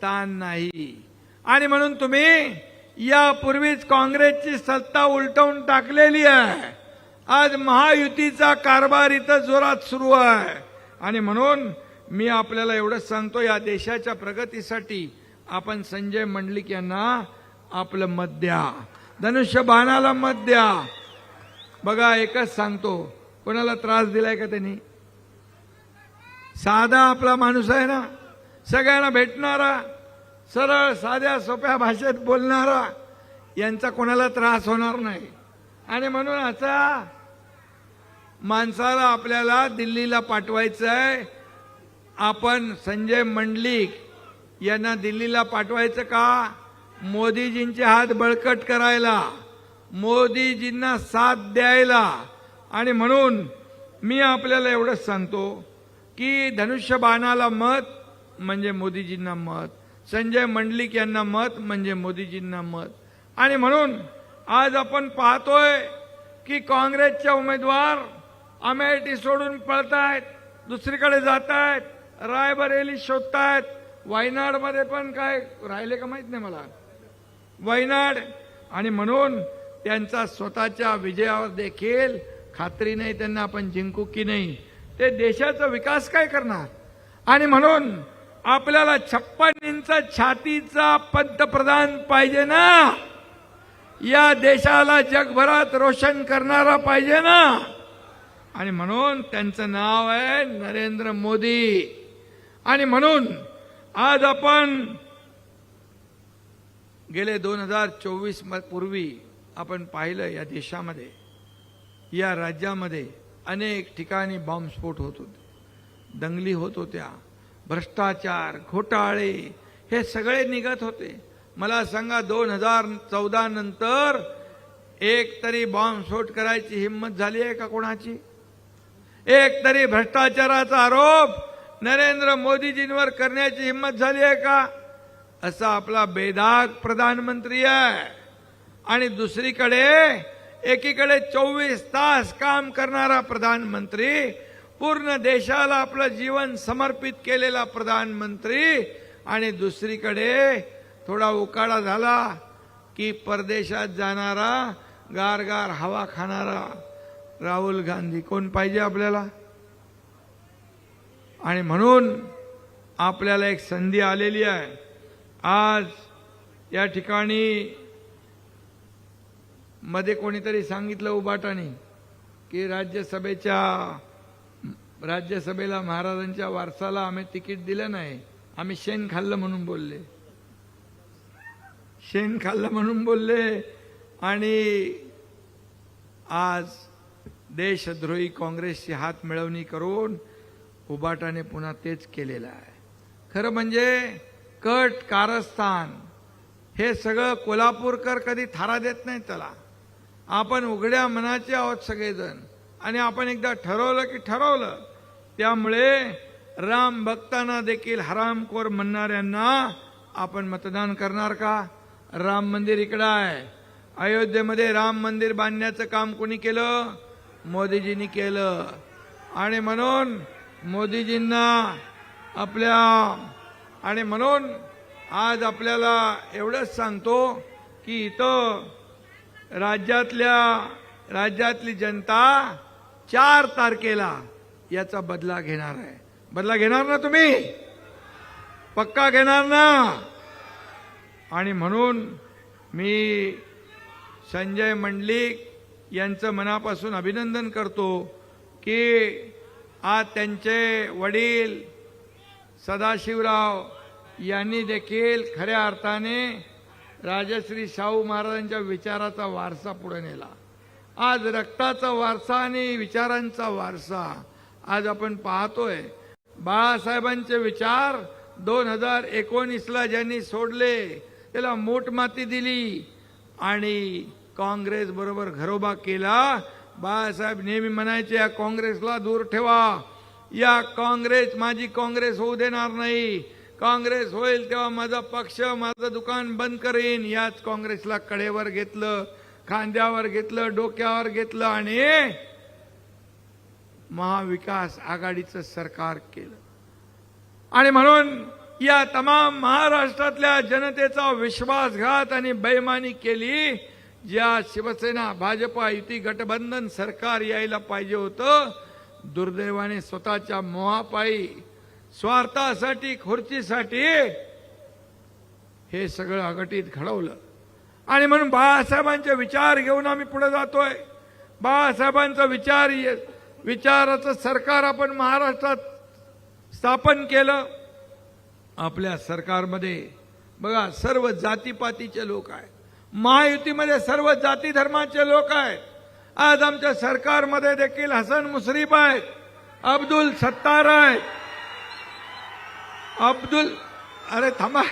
स्थान नाही. आणि म्हणून तुम्ही यापूर्वीच काँग्रेसची सत्ता उलटवून टाकलेली आहे. आज महायुतीचा कारभार इथं जोरात सुरू आहे. आणि म्हणून मी आपल्याला एवढंच सांगतो या देशाच्या प्रगतीसाठी आपण संजय मंडलिक यांना आपलं मत द्या. धनुष्यबाणाला मत द्या. बघा एकच सांगतो कोणाला त्रास दिलाय का त्यांनी? साधा आपला माणूस आहे ना? सगळ्यांना भेटणारा सरळ साध्या सोप्या भाषेत बोलणारा यांचा कोणाला त्रास होणार नाही. आणि म्हणून आता माणसाला आपल्याला दिल्लीला पाठवायचं आहे आपण संजय मंडलिक यांना दिल्लीला पाठवायचं का? मोदीजींचे हात बळकट करायला मोदीजींना साथ द्यायला. आणि म्हणून मी आपल्याला एवढंच सांगतो की धनुष्यबाणाला मत म्हणजे मोदीजींना मत. संजय मंडलिक यांना मत म्हणजे मोदीजींना मत. आणि म्हणून आज आपण पाहतोय की काँग्रेसच्या उमेदवार अमेठी सोडून पळतायत दुसरीकडे जात आहेत रायबरेली शोधतायत. वायनाडमध्ये पण काय राहिले का माहीत नाही मला? वायनाड. आणि म्हणून त्यांचा स्वतःच्या विजयावर देखील खात्री नाही त्यांना आपण जिंकू की नाही. ते देशाचा विकास काय करणार? आणि म्हणून आपल्याला छप्पन इंच छातीचा पंतप्रधान पाहिजे ना? या देशाला जगभरात रोशन करणारा पाहिजे ना? आणि म्हणून त्यांचं नाव आहे नरेंद्र मोदी. आणि म्हणून आज आपण गेले दोन हजार चोवीस पूर्वी आपण पाहिलं या देशामध्ये या राज्यामध्ये अनेक ठिकाणी बॉम्बस्फोट होत होते. दंगली होत होत्या. भ्रष्टाचार घोटाळे हे सगळे निघत होते. मला सांगा दोन हजार चौदा नंतर एक तरी बॉम्बस्फोट करायची हिंमत झाली आहे का कोणाची? एक तरी भ्रष्टाचाराचा आरोप नरेंद्र मोदीजींवर करण्याची हिंमत झाली आहे का? असा आपला बेदाग प्रधानमंत्री आहे. आणि दुसरीकडे एकीकडे चोवीस तास काम करणारा प्रधानमंत्री पूर्ण देशाला आपलं जीवन समर्पित केलेला प्रधानमंत्री. आणि दुसरीकडे थोडा उकाडा झाला की परदेशात जाणारा गार गार हवा खाणारा राहुल गांधी कोण पाहिजे आपल्याला? आणि म्हणून आपल्याला एक संधी आलेली आहे. आज या ठिकाणी मध्ये कोणीतरी सांगितलं उबाटाने की राज्यसभेच्या राज्यसभेला महाराजांच्या वारसाला आम्ही तिकीट दिलं नाही. आम्ही शेण खाल्लं म्हणून बोलले. शेण खाल्लं म्हणून बोलले. आणि आज देशद्रोही काँग्रेसची हात मिळवणी करून उबाटाने पुन्हा तेच केलेलं आहे. खरं म्हणजे कट कारस्थान हे सगळं कोल्हापूरकर कधी थारा देत नाही त्याला. आपण उघड्या मनाचे आहोत सगळेजण. आणि आपण एकदा ठरवलं की ठरवलं. त्यामुळे राम भक्तांना देखील हरामखोर म्हणणाऱ्यांना आपण मतदान करणार का? राम मंदिर इकडं आहे. अयोध्येमध्ये राम मंदिर बांधण्याचं काम कोणी केलं? मोदीजींनी केलं. आणि म्हणून मोदीजींना आपल्या आणि म्हणून आज आपल्याला एवढंच सांगतो की इथं राज्यातल्या राज्यातली जनता चार तारखेला याचा बदला घेणार आहे. बदला घेणार ना तुम्ही? पक्का घेणार ना? आणि म्हणून मी संजय मंडलिक यांचं मनापासून अभिनंदन करतो की आज त्यांचे वडील सदाशिवराव यांनी देखील खऱ्या अर्थाने राजश्री शाहू महाराजांच्या विचाराचा वारसा पुढे नेला. आज रक्ताचा वारसा आणि विचारांचा वारसा आज आपण पाहतोय बाळासाहेबांचे विचार दोन हजार एकोणीसला ज्यांनी सोडले त्याला मोठमाती दिली आणि काँग्रेस बरोबर घरोबा केला. बाळासाहेब नेहमी म्हणायचे या काँग्रेसला दूर ठेवा. या काँग्रेस माझी काँग्रेस होऊ देणार नाही. काँग्रेस होईल तेव्हा माझा पक्ष माझं दुकान बंद करीन. याच काँग्रेसला कडेवर घेतलं खांद्यावर घेतलं डोक्यावर घेतलं आणि महाविकास आघाडीचं सरकार केलं. आणि म्हणून या तमाम महाराष्ट्रातल्या जनतेचा विश्वासघात आणि बेमानी केली ज्या शिवसेना भाजपा युती गठबंधन सरकार यायला पाहिजे होतं दुर्दैवाने स्वतःच्या मोहापायी स्वार्थासाठी खुर्चीसाठी हे सगळं अघटित घडवलं. आणि म्हणून बाळासाहेबांचे विचार घेऊन आम्ही पुढे जातोय. बाळासाहेबांचा विचार विचाराचं सरकार आपण महाराष्ट्रात स्थापन केलं. आपल्या सरकारमध्ये बघा सर्व जातीपातीचे लोक आहेत. महायुतीमध्ये सर्व जाती धर्माचे लोक आहेत. आज आमच्या सरकारमध्ये देखील हसन मुश्रीफ आहेत. अब्दुल सत्तार आहेत. अब्दुल अरे थांबा.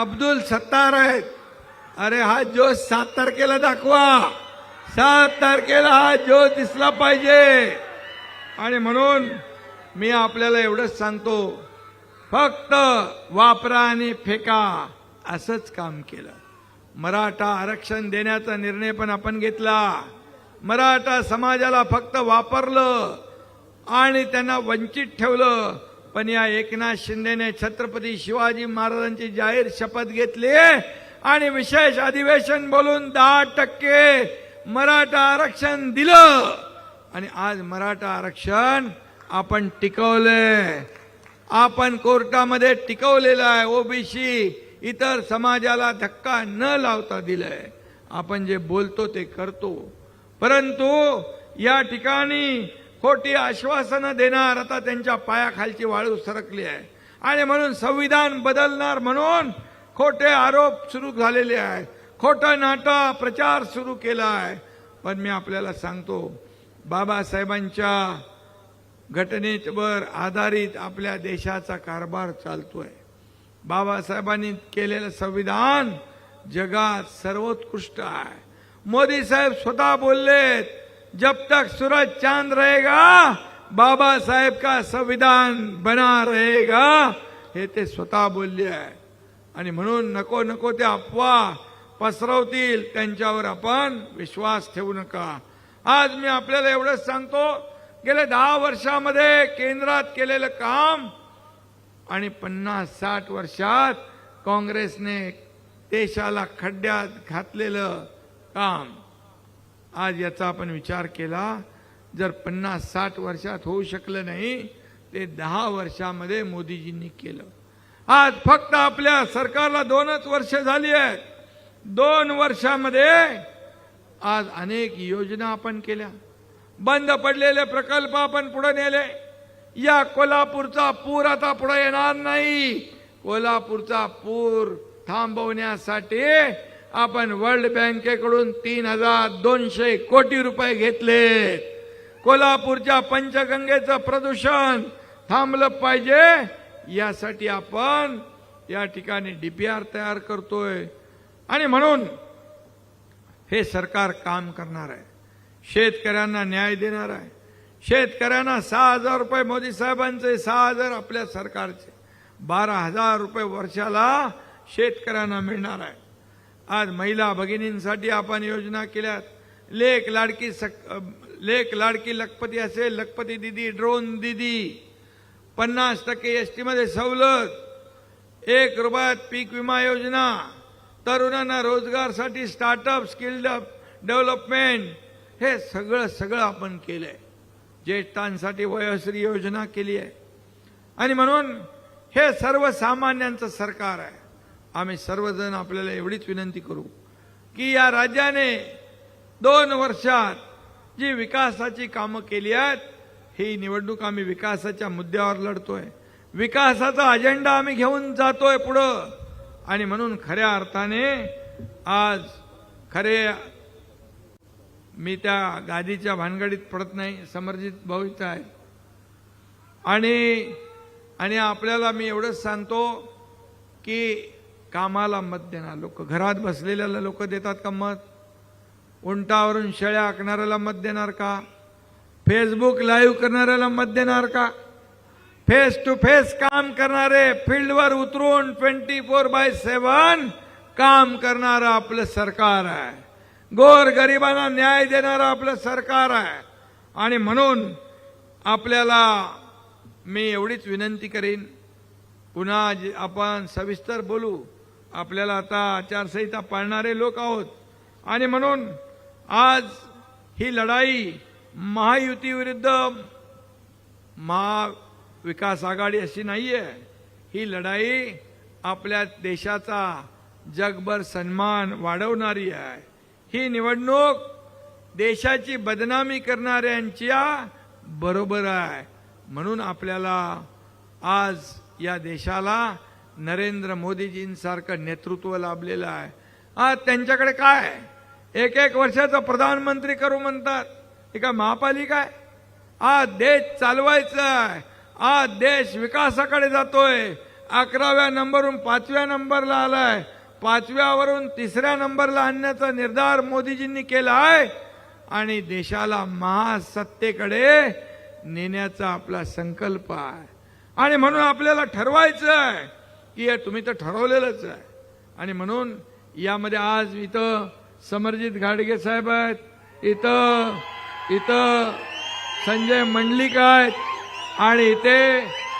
अब्दुल सत्तार आहेत. अरे हा जोश सात तारखेला दाखवा. सात तारखेला हा जोश दिसला पाहिजे. आणि म्हणून मी आपल्याला एवढंच सांगतो फक्त वापरा आणि फेका. असंच काम केलं. मराठा आरक्षण देण्याचा निर्णय पण आपण घेतला. मराठा समाजाला फक्त वापरलं आणि त्यांना वंचित ठेवलं. पण या एकनाथ शिंदेने छत्रपती शिवाजी महाराजांची जाहीर शपथ घेतली. आणि विशेष अधिवेशन बोलून दहा टक्के मराठा आरक्षण दिलं. आणि आज मराठा आरक्षण आपण टिकवले आपण कोर्टामध्ये टिकवलेलं आहे. ओबीसी इतर समाजाला धक्का न लावता दिलंय. आपण जे बोलतो ते करतो. परंतु या ठिकाणी खोटी आश्वासनं देणार आता त्यांच्या पायाखालची वाळू सरकली आहे. आणि म्हणून संविधान बदलणार म्हणून खोटे आरोप सुरू झालेले आहेत. खोटा नाटा प्रचार सुरू केला आहे. पण मी आपल्याला सांगतो बाबासाहेबांच्या घटनेवर आधारित आपल्या देशाचा कारभार चालतोय. बाबासाहेबांनी केलेलं संविधान जगात सर्वोत्कृष्ट आहे. मोदी साहेब स्वतः बोललेत जब तक सूरज चांद रहेगा बाबासाहेब का संविधान बना रहेगा? हे ते स्वतः बोलले आहे आणि म्हणून नको नको ते अफवा पसरवतील. त्यांच्यावर आपण विश्वास ठेवू नका. आज मी आपल्याला एवढंच सांगतो गेल्या दहा वर्षामध्ये केंद्रात केलेलं काम आणि पन्नास साठ वर्षात काँग्रेसने देशाला खड्ड्यात घातलेलं काम. आज याचा आपण विचार केला जर पन्नास साठ वर्षात होऊ शकलं नाही ते दहा वर्षामध्ये मोदीजींनी केलं. आज फक्त आपल्या सरकारला दोनच वर्ष झाली आहेत. दोन वर्षामध्ये आज अनेक योजना आपण केल्या. बंद पडलेले प्रकल्प आपण पुढे नेले. या कोल्हापूरचा पूर आता पुढे येणार नाही. कोल्हापूरचा पूर थांबवण्यासाठी आपण वर्ल्ड बँकेकडून तीन हजार दोनशे कोटी रुपये घेतले कोल्हापूरच्या पंचगंगेचं प्रदूषण थांबलं पाहिजे. यासाठी आपण या ठिकाणी डीपीआर तयार करतोय. आणि म्हणून हे सरकार काम करणार आहे. शेतकऱ्यांना न्याय देणार आहे. शेतकऱ्यांना सहा हजार रुपये मोदी साहेबांचे सहा हजार आपल्या सरकारचे. बारा हजार रुपये वर्षाला शेतकऱ्यांना मिळणार आहे. आज महिला भगिनींसाठी आपण योजना केल्यात. लेख लाडकी सक लेख लाडकी लखपती असेल लखपती दिदी ड्रोन दिदी. पन्नास टक्के एस टीमध्ये सवलत एक रुपयात पीक विमा योजना तरुणांना रोजगारसाठी स्टार्टअप स्किल डेव्हलपमेंट हे सगळं सगळं आपण केलंय. ज्येष्ठांसाठी वयोश्री योजना केली आहे. आणि म्हणून हे सर्वसामान्यांचं सरकार आहे. आम्ही सर्वजण आपल्याला एवढीच विनंती करू की या राज्याने दोन वर्षात जी विकासाची कामं केली आहेत ही निवडणूक आम्ही विकासाच्या मुद्द्यावर लढतोय. विकासाचा अजेंडा आम्ही घेऊन जातोय पुढं. आणि म्हणून खऱ्या अर्थाने आज खरे मी त्या गादीच्या भानगडीत पडत नाही समर्जित भाऊचा आहे. आणि आणि आपल्याला मी एवढंच सांगतो की कामाला मत देणार लोक. घरात बसलेल्याला लोक देतात का मत? उंटावरून शेळ्या आखणाऱ्याला मत देणार का? फेसबुक लाईव्ह करणाऱ्याला मत देणार का? फेस टू फेस काम करणारे फील्डवर उतरून ट्वेंटी फोर बाय सेवन काम करणारं आपलं सरकार आहे. गोर गरिबांना न्याय देणारं आपलं सरकार आहे. आणि म्हणून आपल्याला मी एवढीच विनंती करीन. पुन्हा जे आपण सविस्तर बोलू आपल्याला आता आचारसंहिता पाळणारे लोक आहोत. आणि म्हणून आज ही लढाई महायुतीविरुद्ध महाविकास आघाडी अशी नाही आहे ही लढाई आपल्या देशाचा जगभर सन्मान वाढवणारी आहे. ही निवडणूक देशाची बदनामी करणाऱ्यांच्या बरोबर आहे. म्हणून आपल्याला आज या देशाला नरेंद्र मोदीजींसारखं नेतृत्व लाभलेलं आहे. आज त्यांच्याकडे काय? एक एक वर्षाचा प्रधानमंत्री करू म्हणतात. हे काय महापालिका आहे. हा देश चालवायचा आहे हा देश विकासाकडे जातोय. अकराव्या नंबरवरून पाचव्या नंबरला आलाय. पाचव्यावरून तिसऱ्या नंबरला आणण्याचा निर्धार मोदीजींनी केला आहे. आणि देशाला महासत्तेकडे नेण्याचा आपला संकल्प आहे. आणि म्हणून आपल्याला ठरवायचं आहे की तुम्ही तर ठरवलेलंच आहे. आणि म्हणून यामध्ये आज इथं समरजित घाडगे साहेब आहेत. इथं इथं संजय मंडलिक आहेत आणि इथे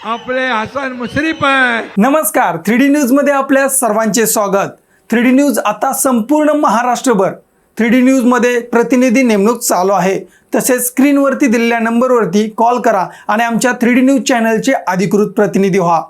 आपले हसन मुश्रीफ आहेत. नमस्कार थ्री डी न्यूजमध्ये आपल्या सर्वांचे स्वागत. थ्री डी न्यूज आता संपूर्ण महाराष्ट्रभर. थ्री डी न्यूजमध्ये प्रतिनिधी नेमणूक चालू आहे. तसेच स्क्रीनवरती दिलेल्या नंबरवरती कॉल करा आणि आमच्या थ्री डी न्यूज चॅनलचे अधिकृत प्रतिनिधी व्हा.